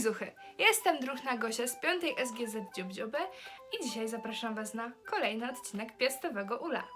Zuchy! Jestem Druhna Gosia z 5 SGZ Dziób Dziuby i dzisiaj zapraszam Was na kolejny odcinek Piastowego Ula.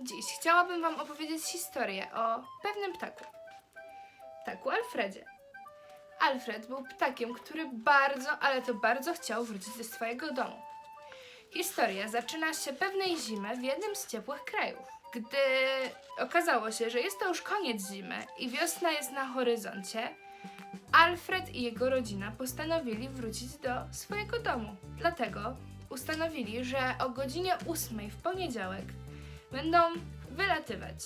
Dziś chciałabym Wam opowiedzieć historię o pewnym ptaku. Ptaku Alfredzie. Alfred był ptakiem, który bardzo, ale to bardzo chciał wrócić do swojego domu. Historia zaczyna się pewnej zimy w jednym z ciepłych krajów. Gdy okazało się, że jest to już koniec zimy i wiosna jest na horyzoncie, Alfred i jego rodzina postanowili wrócić do swojego domu. Dlatego ustanowili, że o godzinie 8 w poniedziałek będą wylatywać.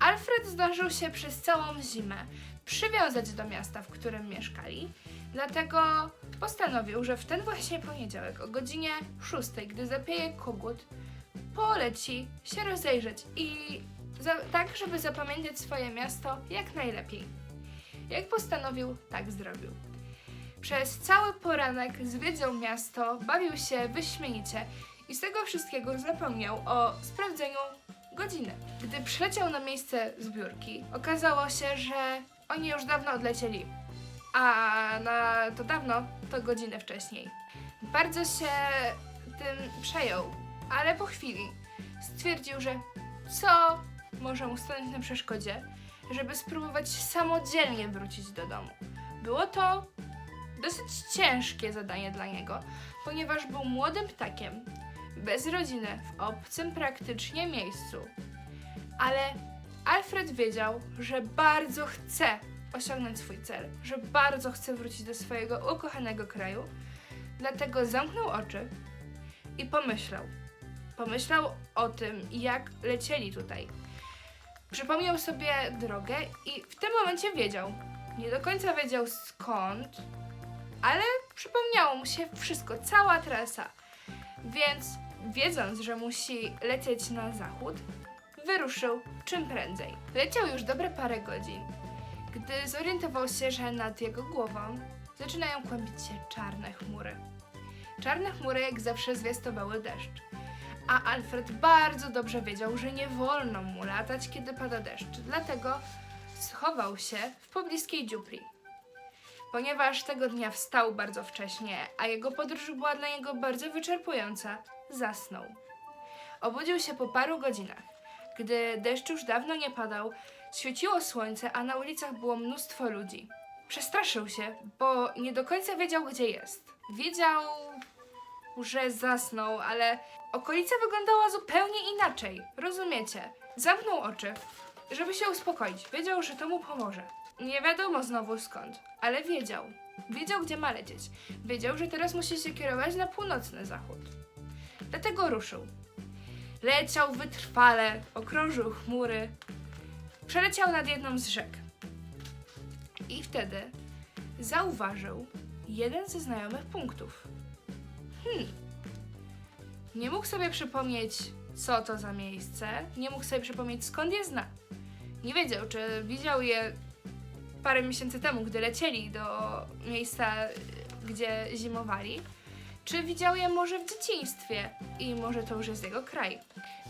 Alfred zdążył się przez całą zimę przywiązać do miasta, w którym mieszkali, dlatego postanowił, że w ten właśnie poniedziałek o godzinie 6, gdy zapieje kogut, poleci się rozejrzeć i za, tak, żeby zapamiętać swoje miasto jak najlepiej. Jak postanowił, tak zrobił. Przez cały poranek zwiedzał miasto, bawił się wyśmienicie i z tego wszystkiego zapomniał o sprawdzeniu godziny. Gdy przyleciał na miejsce zbiórki, okazało się, że oni już dawno odlecieli, a na to dawno to godzinę wcześniej. Bardzo się tym przejął, ale po chwili stwierdził, że co może mu stanąć na przeszkodzie, żeby spróbować samodzielnie wrócić do domu. Było to dosyć ciężkie zadanie dla niego, ponieważ był młodym ptakiem, bez rodziny, w obcym praktycznie miejscu. Ale Alfred wiedział, że bardzo chce osiągnąć swój cel, że bardzo chce wrócić do swojego ukochanego kraju, dlatego zamknął oczy i pomyślał. Pomyślał o tym, jak lecieli tutaj. Przypomniał sobie drogę i w tym momencie wiedział. Nie do końca wiedział skąd, ale przypomniało mu się wszystko, cała trasa. Więc wiedząc, że musi lecieć na zachód, wyruszył czym prędzej. Leciał już dobre parę godzin, gdy zorientował się, że nad jego głową zaczynają kłębić się czarne chmury. Czarne chmury jak zawsze zwiastowały deszcz. A Alfred bardzo dobrze wiedział, że nie wolno mu latać, kiedy pada deszcz, dlatego schował się w pobliskiej dziupli. Ponieważ tego dnia wstał bardzo wcześnie, a jego podróż była dla niego bardzo wyczerpująca, zasnął. Obudził się po paru godzinach. Gdy deszcz już dawno nie padał, świeciło słońce, a na ulicach było mnóstwo ludzi. Przestraszył się, bo nie do końca wiedział, gdzie jest. Wiedział, że zasnął, ale okolica wyglądała zupełnie inaczej. Rozumiecie? Zamknął oczy, żeby się uspokoić. Wiedział, że to mu pomoże. Nie wiadomo znowu skąd, ale wiedział. Wiedział, gdzie ma lecieć. Wiedział, że teraz musi się kierować na północny zachód. Dlatego ruszył. Leciał wytrwale, okrążył chmury, przeleciał nad jedną z rzek. I wtedy zauważył jeden ze znajomych punktów. Hmm. Nie mógł sobie przypomnieć, co to za miejsce, nie mógł sobie przypomnieć, skąd je zna. Nie wiedział, czy widział je parę miesięcy temu, gdy lecieli do miejsca, gdzie zimowali, czy widział je może w dzieciństwie i może to już jest jego kraj.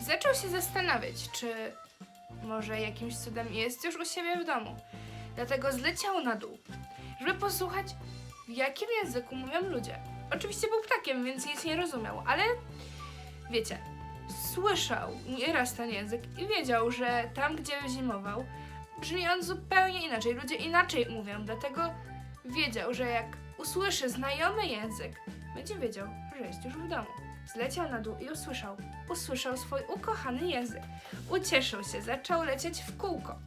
Zaczął się zastanawiać, czy może jakimś cudem jest już u siebie w domu. Dlatego zleciał na dół, żeby posłuchać, w jakim języku mówią ludzie. Oczywiście był ptakiem, więc nic nie rozumiał, ale wiecie, słyszał nieraz ten język i wiedział, że tam, gdzie zimował, brzmi on zupełnie inaczej. Ludzie inaczej mówią, dlatego wiedział, że jak usłyszy znajomy język, będzie wiedział, że jest już w domu. Zleciał na dół i usłyszał. Usłyszał swój ukochany język. Ucieszył się, zaczął lecieć w kółko.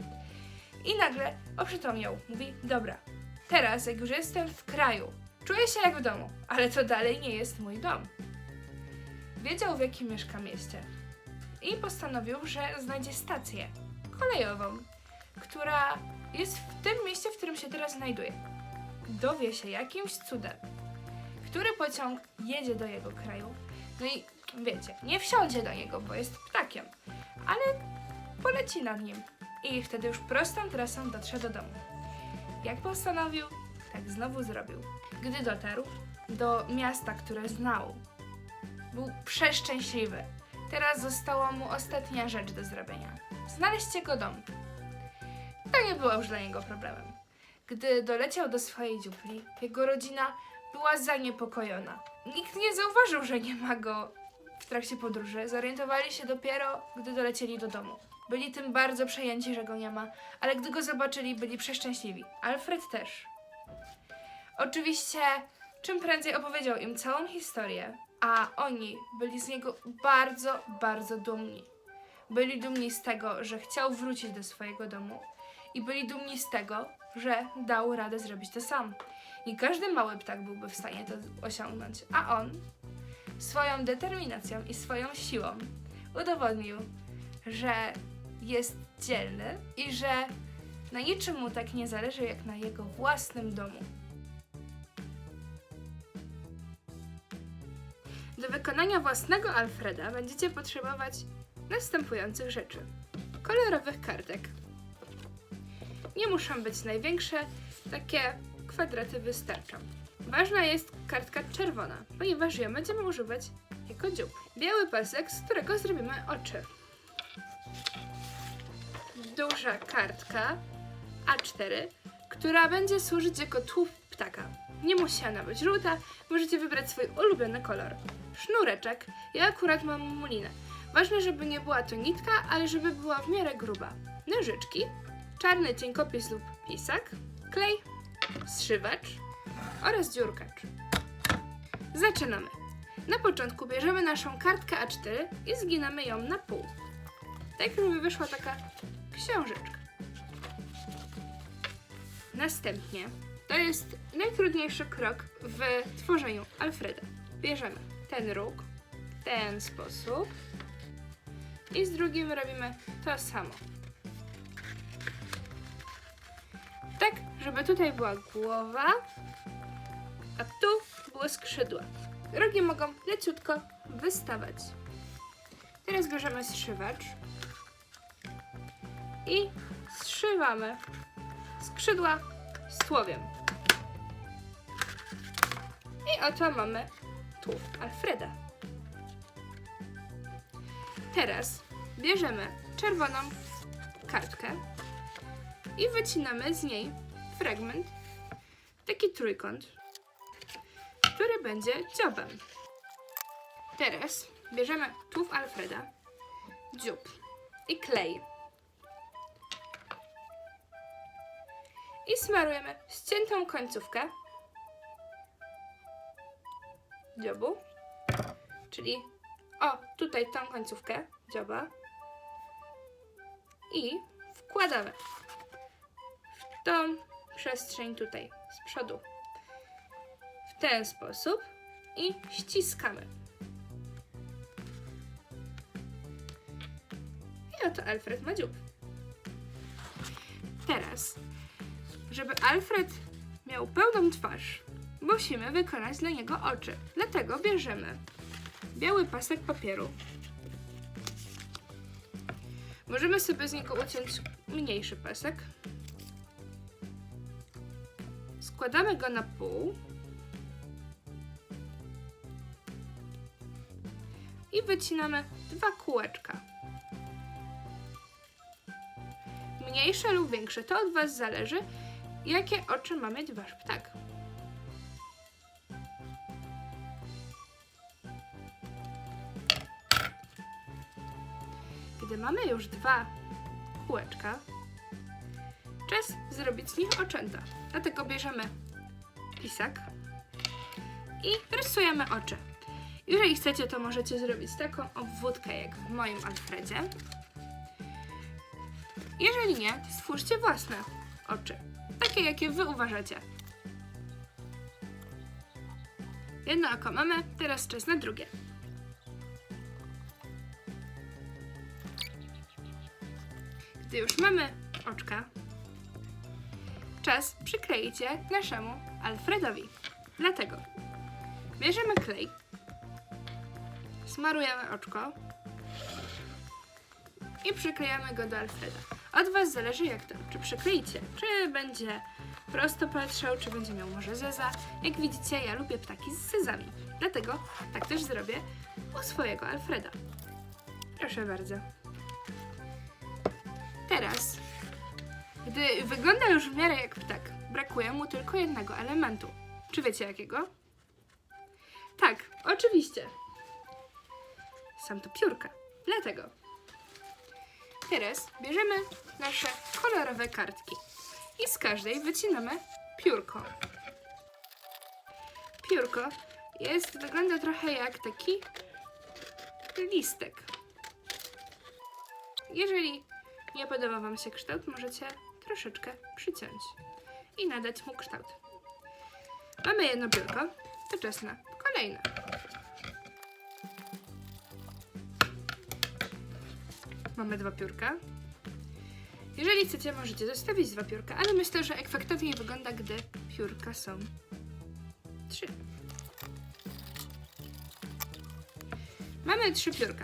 I nagle oprzytomniał. Mówi, dobra, teraz jak już jestem w kraju, czuję się jak w domu, ale to dalej nie jest mój dom. Wiedział, w jakim mieszka mieście. I postanowił, że znajdzie stację kolejową, która jest w tym mieście, w którym się teraz znajduje. Dowie się jakimś cudem, który pociąg jedzie do jego kraju. No i wiecie, nie wsiądzie do niego, bo jest ptakiem, ale poleci nad nim i wtedy już prostą trasą dotrze do domu. Jak postanowił, tak znowu zrobił. Gdy dotarł do miasta, które znał, był przeszczęśliwy. Teraz została mu ostatnia rzecz do zrobienia. Znaleźć jego dom. była już dla niego problemem. Gdy doleciał do swojej dziupli, jego rodzina była zaniepokojona. Nikt nie zauważył, że nie ma go w trakcie podróży. Zorientowali się dopiero, gdy dolecieli do domu. Byli tym bardzo przejęci, że go nie ma, ale gdy go zobaczyli, byli przeszczęśliwi. Alfred też. Oczywiście, czym prędzej opowiedział im całą historię, a oni byli z niego bardzo, bardzo dumni. Byli dumni z tego, że chciał wrócić do swojego domu i byli dumni z tego, że dał radę zrobić to sam. Nie każdy mały ptak byłby w stanie to osiągnąć, a on swoją determinacją i swoją siłą udowodnił, że jest dzielny i że na niczym mu tak nie zależy jak na jego własnym domu. Do wykonania własnego Alfreda będziecie potrzebować następujących rzeczy: kolorowych kartek. Nie muszą być największe, takie kwadraty wystarczą. Ważna jest kartka czerwona, ponieważ ją będziemy używać jako dziób. Biały pasek, z którego zrobimy oczy. Duża kartka A4, która będzie służyć jako tłup ptaka. Nie musi ona być żółta, możecie wybrać swój ulubiony kolor. Sznureczek, ja akurat mam mulinę. Ważne, żeby nie była to nitka, ale żeby była w miarę gruba. Nożyczki, czarny cienkopis lub pisak, klej, zszywacz oraz dziurkacz. Zaczynamy. Na początku bierzemy naszą kartkę A4 i zginamy ją na pół. Tak, żeby wyszła taka książeczka. Następnie, to jest najtrudniejszy krok w tworzeniu Alfreda. Bierzemy ten róg w ten sposób i z drugim robimy to samo. Tak, żeby tutaj była głowa, a tu były skrzydła. Rogi mogą leciutko wystawać. Teraz bierzemy zszywacz i zszywamy skrzydła z tułowiem. I oto mamy tułów Alfreda. Teraz bierzemy czerwoną kartkę i wycinamy z niej fragment, taki trójkąt, który będzie dziobem. Teraz bierzemy tułów Alfreda, dziób i klej. I smarujemy ściętą końcówkę dziobu, czyli o, tutaj tą końcówkę dzioba i wkładamy w tą przestrzeń tutaj z przodu w ten sposób i ściskamy. I oto Alfred ma dziób. Teraz, żeby Alfred miał pełną twarz, musimy wykonać dla niego oczy. Dlatego bierzemy biały pasek papieru. Możemy sobie z niego uciąć mniejszy pasek. Składamy go na pół. I wycinamy dwa kółeczka. Mniejsze lub większe, to od Was zależy, jakie oczy ma mieć Wasz ptak. Mamy już dwa kółeczka, czas zrobić z nich oczęta. Dlatego bierzemy pisak i rysujemy oczy. Jeżeli chcecie, to możecie zrobić taką obwódkę jak w moim Alfredzie. Jeżeli nie, to stwórzcie własne oczy. Takie, jakie wy uważacie. Jedno oko mamy, teraz czas na drugie. Gdy już mamy oczka, czas przykleić je naszemu Alfredowi. Dlatego bierzemy klej, smarujemy oczko i przyklejamy go do Alfreda. Od Was zależy jak to, czy przykleicie, czy będzie prosto patrzał, czy będzie miał może zeza. Jak widzicie, ja lubię ptaki z zezami, dlatego tak też zrobię u swojego Alfreda. Proszę bardzo. Teraz, Gdy wygląda już w miarę jak ptak, brakuje mu tylko jednego elementu. Czy wiecie jakiego? Tak, oczywiście. Są to piórka. Dlatego. Teraz bierzemy nasze kolorowe kartki i z każdej wycinamy piórko. Piórko jest, wygląda trochę jak taki listek. Jeżeli nie podoba Wam się kształt, możecie troszeczkę przyciąć i nadać mu kształt. Mamy jedno piórko, to czas na kolejne. Mamy dwa piórka. Jeżeli chcecie, możecie zostawić dwa piórka, ale myślę, że efektowniej wygląda, gdy piórka są trzy. Mamy trzy piórka.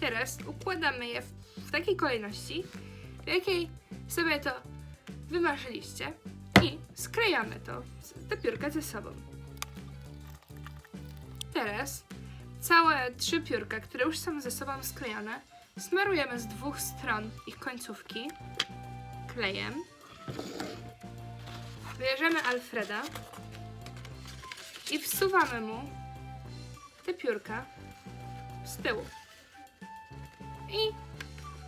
Teraz układamy je w, takiej kolejności, w jakiej sobie to wymarzyliście i sklejamy to, te piórka ze sobą. Teraz całe trzy piórka, które już są ze sobą sklejone, smarujemy z dwóch stron ich końcówki klejem. Bierzemy Alfreda i wsuwamy mu te piórka z tyłu. I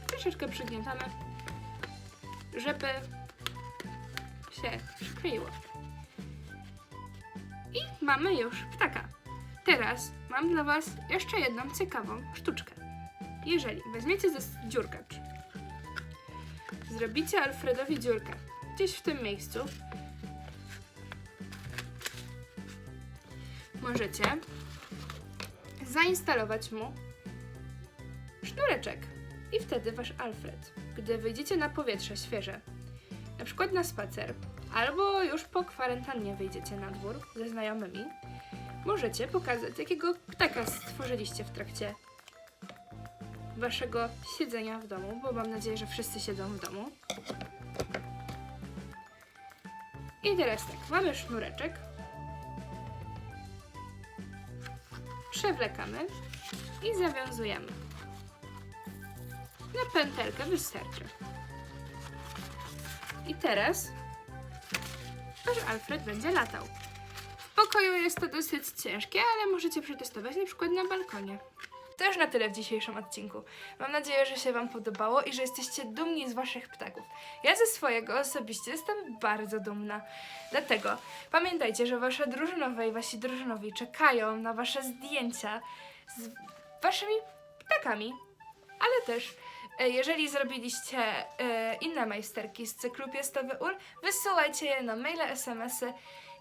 troszeczkę przygniatamy, żeby się przykleiło. I mamy już ptaka. Teraz mam dla Was jeszcze jedną ciekawą sztuczkę. Jeżeli weźmiecie ze dziurkacz, zrobicie Alfredowi dziurkę gdzieś w tym miejscu, możecie zainstalować mu sznureczek. I wtedy wasz Alfred, gdy wyjdziecie na powietrze świeże, na przykład na spacer, albo już po kwarantannie wyjdziecie na dwór ze znajomymi, możecie pokazać, jakiego ptaka stworzyliście w trakcie waszego siedzenia w domu, bo mam nadzieję, że wszyscy siedzą w domu. I teraz tak, mamy sznureczek. Przewlekamy i zawiązujemy. Na pętelkę wystarczy. I teraz wasz Alfred będzie latał. W pokoju jest to dosyć ciężkie, ale możecie przetestować na przykład na balkonie. To już na tyle w dzisiejszym odcinku. Mam nadzieję, że się Wam podobało i że jesteście dumni z Waszych ptaków. Ja ze swojego osobiście jestem bardzo dumna. Dlatego pamiętajcie, że Wasze drużynowe i Wasi drużynowi czekają na Wasze zdjęcia z Waszymi ptakami, ale też jeżeli zrobiliście e, inne majsterki z cyklu Piastowy Ul, wysyłajcie je na maile, smsy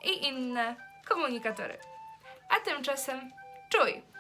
i inne komunikatory. A tymczasem czuj!